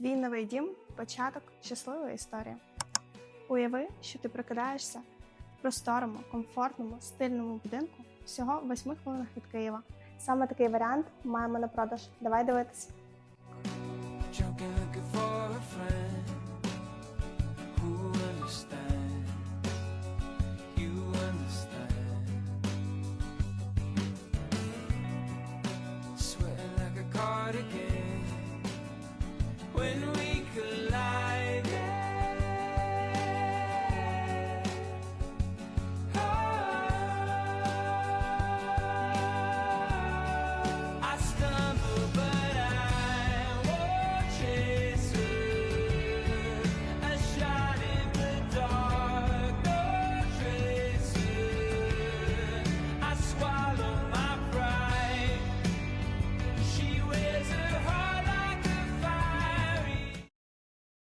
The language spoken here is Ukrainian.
Твій новий дім початок щасливої історії. Уяви, що ти прокидаєшся в просторому, комфортному, стильному будинку всього в 8 хвилинах від Києва. Саме такий варіант маємо на продаж. Давай дивитися. Junkie bueno.